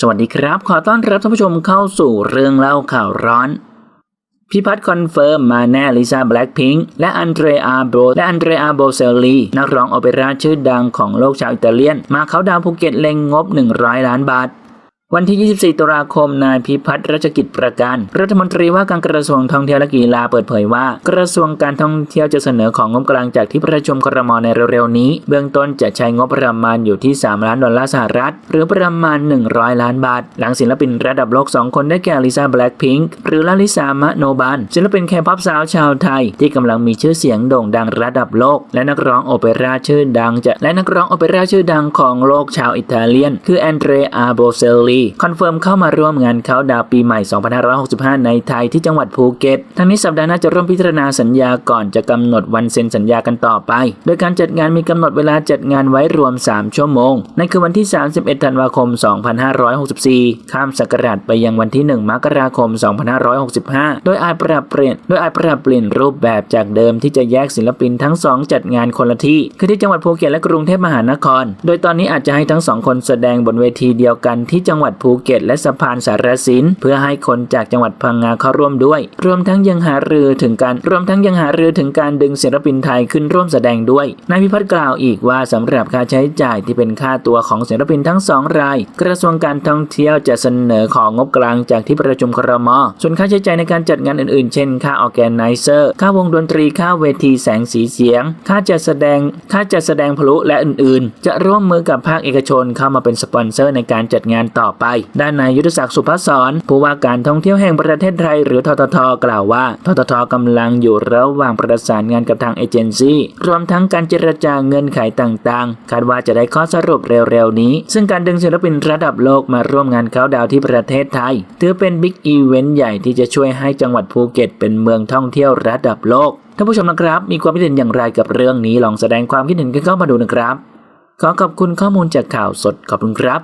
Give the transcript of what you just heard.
สวัสดีครับ ขอต้อนรับท่านผู้ชมเข้าสู่เรื่องเล่าข่าวร้อน พิพัฒน์คอนเฟิร์มมาแน่ลิซ่าแบล็กพิงค์และอันเดรอาโบและอันเดรอาโบเซลลีนักร้องโอเปร่าชื่อดังของโลกชาวอิตาเลียน มาเขาดาวภูเก็ตเล็งงบ 100 ล้านบาท วันที่ 24 ตุลาคม นายพิพัฒน์รัชกิจประการ รัฐมนตรีว่าการกระทรวงท่องเที่ยวและกีฬาเปิดเผยว่า กระทรวงการท่องเที่ยวจะเสนอของงบกลางจากที่ประชุมครมในเร็วๆนี้ เบื้องต้นจะใช้งบประมาณอยู่ที่ 3 ล้านดอลลาร์สหรัฐ หรือประมาณ 100 ล้านบาท หลังศิลปินระดับโลก 2 คนได้แก่ลิซ่าแบล็คพิงค์หรือลาลิซามะโนบันศิลปินแคป๊อปสาวชาวไทย ที่กำลังมีชื่อเสียงโด่งดังระดับโลก และนักร้องโอเปร่าชื่อดังจะและนักร้องโอเปร่าชื่อดังของโลกชาวอิตาเลียน คือแอนเดรอาโบเซลลีคอนเฟิร์มเข้ามาร่วมงานเขาดาวปีใหม่ 2565 ในไทยที่จังหวัดภูเก็ต ทั้งนี้สัปดาห์หน้าจะร่วมพิจารณาสัญญาก่อนจะกำหนดวันเซ็นสัญญากันต่อไป โดยการจัดงานมีกำหนดเวลาจัดงานไว้รวม 3 ชั่วโมง นั่นคือวันที่ 31 ธันวาคม 2564 ข้ามศักราชไปยังวันที่ 1 มกราคม 2565 โดยอาจปรับเปลี่ยน โดยอาจปรับเปลี่ยนรูปแบบจากเดิมที่จะแยกศิลปินทั้งสองจัดงานคนละที่ คือที่จังหวัดภูเก็ตและกรุงเทพมหานคร โดยตอนนี้อาจจะให้ทั้งสองคนแสดงบนเวทีเดียวกันที่จังหวัดภูเก็ต และสะพานสารสิน เพื่อให้คนจากจังหวัดพังงาเข้าร่วมด้วย รวมทั้งยังหารือถึงการรวมทั้งยังหารือถึงการดึงศิลปินไทยขึ้นร่วมแสดงด้วยนายพิพัฒน์กล่าวอีกว่าสำหรับค่าใช้จ่ายที่เป็นค่าตัวของศิลปินทั้งสองราย กระทรวงการท่องเที่ยวจะเสนอของงบกลางจากที่ประชุมครม ส่วนค่าใช้จ่ายในการจัดงานอื่นๆ เช่น ค่าออแกนไนเซอร์ ค่าวงดนตรี ค่าเวทีแสงสีเสียง ค่าจัดแสดง ค่าจัดแสดงพลุและอื่นๆ จะร่วมมือกับภาคเอกชนเข้ามาเป็นสปอนเซอร์ในการจัดงานต่อไป ด้านนายยุทธศักดิ์สุภศรผู้ว่าการท่องเที่ยวแห่งประเทศไทยหรือทททกล่าวว่า ทททกำลังอยู่ระหว่างประสานงานกับทางเอเจนซี่รวมทั้งการเจรจาเงื่อนไขต่างๆ คาดว่าจะได้ข้อสรุปเร็วๆนี้ ซึ่งการดึงศิลปินระดับโลกมาร่วมงานเขาดาวที่ประเทศไทย ถือเป็นบิ๊กอีเวนต์ใหญ่ที่จะช่วยให้จังหวัดภูเก็ต เป็นเมืองท่องเที่ยวระดับโลกท่านผู้ชมนะครับ มีความคิดเห็นอย่างไรกับเรื่องนี้ลองแสดงความคิดเห็นกันเข้ามาดูนะครับ ขอขอบคุณข้อมูลจากข่าวสดขอบคุณครับ